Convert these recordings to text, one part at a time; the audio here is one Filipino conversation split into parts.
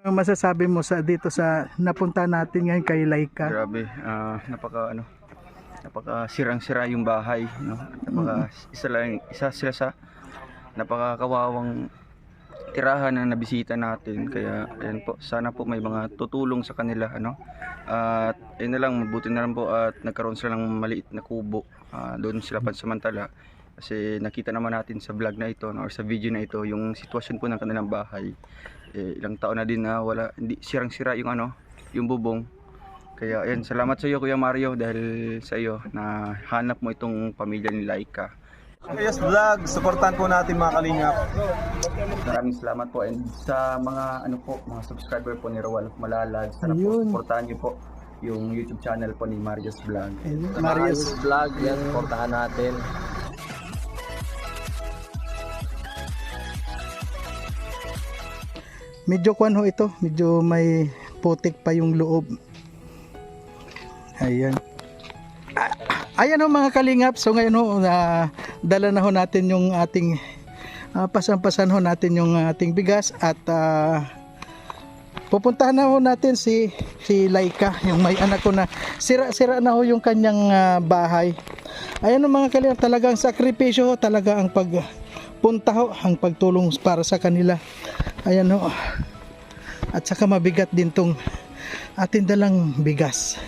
Ano masasabi mo sa dito sa napunta natin ngayon kay Laika? Grabe, ah, napaka ano, napaka sirang-sira yung bahay, no? Napaka isa lang isa sila sa napakakawawang tirahan na nabisita natin. Kaya ayan po sana po may mga tutulong sa kanila ano? At ayun na lang mabuti na lang po at nagkaroon sila ng maliit na kubo Ah, doon sila pansamantala. Kasi nakita naman natin sa vlog na ito no, or sa video na ito yung sitwasyon po ng kanilang bahay eh, ilang taon na din na wala hindi sirang-sira yung ano yung bubong kaya ayan, salamat sa iyo Kuya Mario dahil sa iyo na hanap mo itong pamilya ni Laika. Yes Vlog, supportan po natin mga kalingap. Maraming salamat po and sa mga ano po, mga subscriber po ni Rowan Malalag, sana po supportahan niyo po yung YouTube channel po ni Marius Vlog. Marius. vlog yan, portahan natin. Medyo kwan ho ito, medyo may putik pa yung loob. Ayan. Ah, Ayan ho mga kalingap. So ngayon ho, na dala na ho natin yung ating ah, pasan-pasan ho natin yung ating bigas at ah, pupuntahan na ho natin si si Laika, yung may anak ko na sira-sira na ho yung kanyang ah, bahay. Ayan mga kalingap, talagang sakripisyo ho talaga ang pagpunta ho, ang pagtulong para sa kanila. Ayan ho. At saka mabigat din tong ating dalang bigas.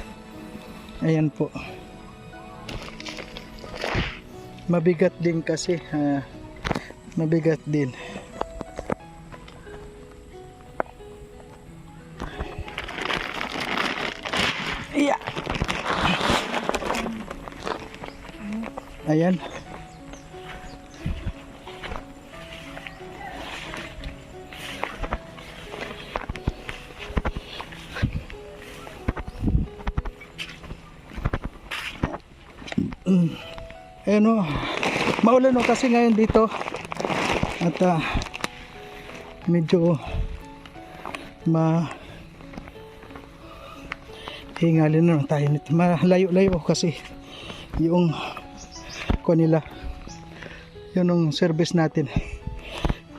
Ayan po. Mabigat din kasi. ah, mabigat din. Yeah. Ayan. Ayan o. Maulan o kasi ngayon dito. At ah, medyo ma hingalin na tayo nito. Malayo-layo kasi yung ko nila. Yun ang service natin.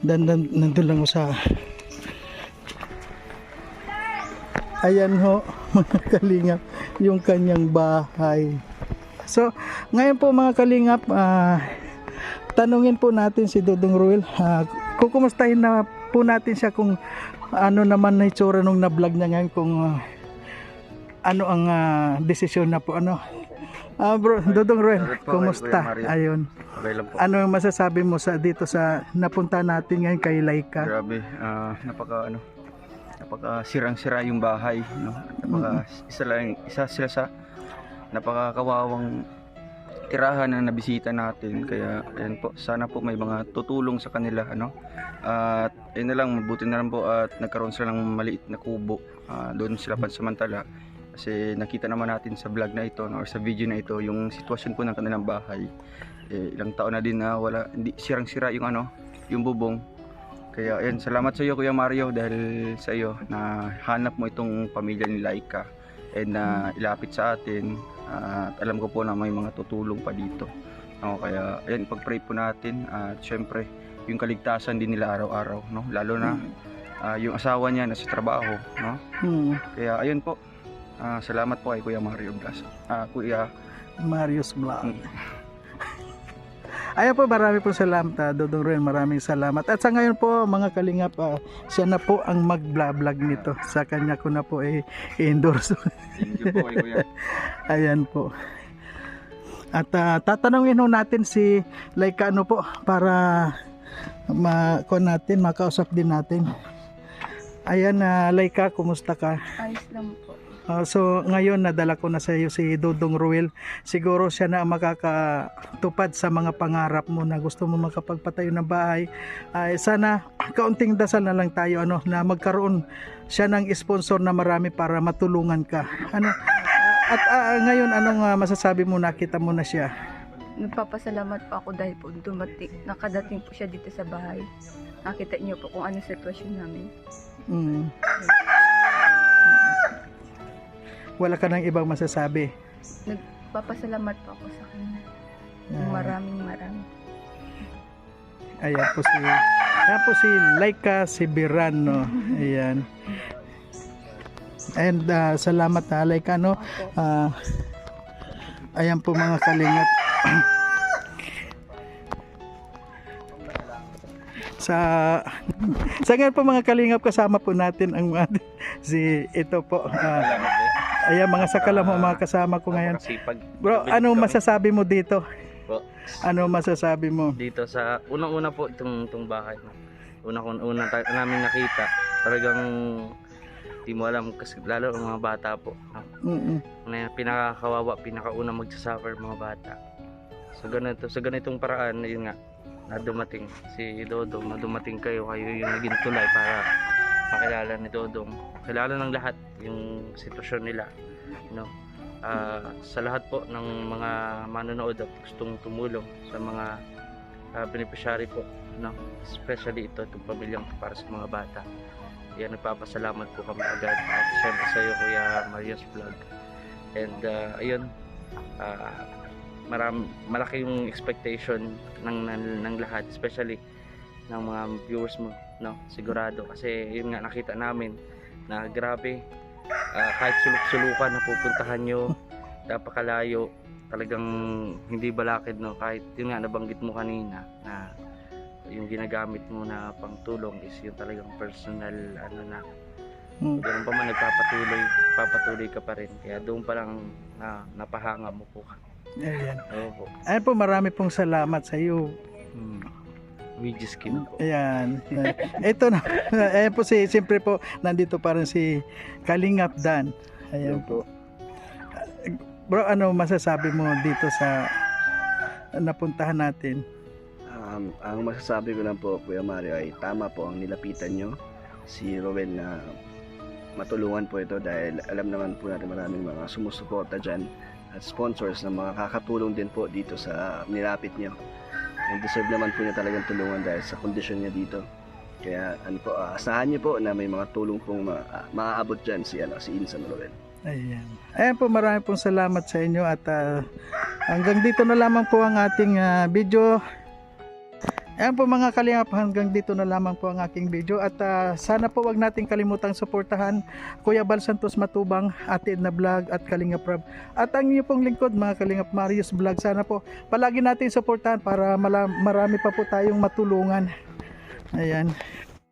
Dan, dan, nandun lang sa Ayan ho, mga kalingap, yung kanyang bahay. So, ngayon po mga kalingap, ah, tanungin po natin si Dudong Ruel. Uh, kukumustahin na po natin siya kung ano naman na itsura nung na-vlog niya ngayon, kung ah, ano ang ah, desisyon na po. Ano? Ah, bro, Dudong Ruel, kumusta? Ayun. Ano ang masasabi mo sa dito sa napunta natin ngayon kay Laika? Grabe, ah, napaka ano, napaka sirang-sira yung bahay, no? Napaka isa lang isa sila sa napakakawawang tirahan na nabisita natin. Kaya ayan po sana po may mga tutulong sa kanila ano? At ayun na lang mabuti na lang po at nagkaroon sila ng maliit na kubo Ah, doon sila pansamantala. Kasi nakita naman natin sa vlog na ito no, or sa video na ito yung sitwasyon po ng kanilang bahay. Eh, ilang taon na din na wala hindi sirang-sira yung ano yung bubong. Kaya ayan salamat sa iyo Kuya Mario dahil sa iyo na hanap mo itong pamilya ni Laika. And na ilapit sa atin at alam ko po na may mga tutulong pa dito. No, kaya ayan pag-pray po natin. At syempre yung kaligtasan din nila araw-araw no? Lalo na ah, yung asawa niya nasa trabaho no? Hmm, kaya ayun po. Ah, salamat po kay Kuya Mario Blas. Ah Kuya Marius Vlog. Mm. Ayan po, marami po salamat, ah, Dodong Ruel, maraming salamat. At sa ngayon po, mga kalingap, ah, siya na po ang mag-vlog nito. Sa kanya ko na po eh, i-endorse. thank you po Kuya Ayan po. At ah, tatanungin ho natin si Laika ano po para ma natin, makausap din natin. Ayan na Laika, kumusta ka? Ayos lang po. Ah, so ngayon nadala ko na sa iyo si Dodong Ruel. Siguro siya na makakatupad sa mga pangarap mo na gusto mo makapagpatayo ng bahay. Ay sana kaunting dasal na lang tayo ano na magkaroon siya ng sponsor na marami para matulungan ka. Ano? At ah, ngayon anong ah, masasabi mo nakita mo na siya? Nagpapasalamat po ako dahil po dumating, nakadating po siya dito sa bahay. Nakita niyo po kung ano sitwasyon namin. Mm. Wala ka nang ibang masasabi. Nagpapasalamat po ako sa kanya. Ah, Maraming maraming. Ayan po si po si Laika Sibirano. Ayan. And ah, salamat na Laika no. Ah, ayan po mga kalingap. sa sa ngayon po mga kalingap kasama po natin ang si ito po ah, ayan mga sakala mo mga kasama ko ngayon bro ano masasabi mo dito Po. ano masasabi mo Dito sa unang-una po itong, itong bahay. No? Una ko una ta- namin nakita. Talagang di mo alam kasi lalo ang mga bata po. Mm-mm. Na pinakakawawa, pinakauna magsasuffer mga bata. So ganito, sa ganitong paraan, yun nga, na dumating si Dodong, na dumating kayo, kayo yung naging tulay para makilala ni Dodong. Kilala ng lahat yung sitwasyon nila. No? Ah, sa lahat po ng mga manonood at gustong tumulong sa mga ah, beneficiary po, no? especially ito, itong pamilyang para sa mga bata. Yan, nagpapasalamat po kami agad. At syempre sa iyo, Kuya Marius Vlog. And uh, ayun, ah, maram, malaki yung expectation ng, ng, ng lahat, especially ng mga viewers mo, no? Sigurado. Kasi yun nga, nakita namin na grabe, ah, kahit sulok-sulukan na pupuntahan nyo, napakalayo, talagang hindi balakid, no? Kahit yun nga, nabanggit mo kanina na yung ginagamit mo na pangtulong is yung talagang personal ano na Mm. ganun pa man nagpapatuloy papatuloy ka pa rin kaya doon pa lang na napahanga mo po ka ayan oo po ayan po marami pong salamat sa iyo hmm. Ouija skin po Ayan. Ito na. Ayan po si, siyempre po, nandito pa rin si Kalingap Dan. Ayan po. Bro, ano masasabi mo dito sa napuntahan natin? Um, ang masasabi ko lang po, Kuya Mario, ay tama po ang nilapitan nyo si Rowel na matulungan po ito dahil alam naman po natin maraming mga sumusuporta dyan at sponsors na makakatulong din po dito sa nilapit nyo. Deserve naman po niya talagang tulungan dahil sa kondisyon niya dito. Kaya ano po, ah, asahan niyo po na may mga tulong pong ma- ah, maaabot dyan si, ano, si Insan Rowel. Ayan. Ayan po, marami pong salamat sa inyo at ah, hanggang dito na lamang po ang ating ah, video. Ayan po mga kalingap, hanggang dito na lamang po ang aking video at ah, sana po wag nating kalimutang suportahan Kuya Bal Santos Matubang, Ate Edna Vlog at Kalingap Rab. At ang inyo pong lingkod mga Kalingap Marius Vlog, sana po palagi natin suportahan para marami pa po tayong matulungan. Ayan.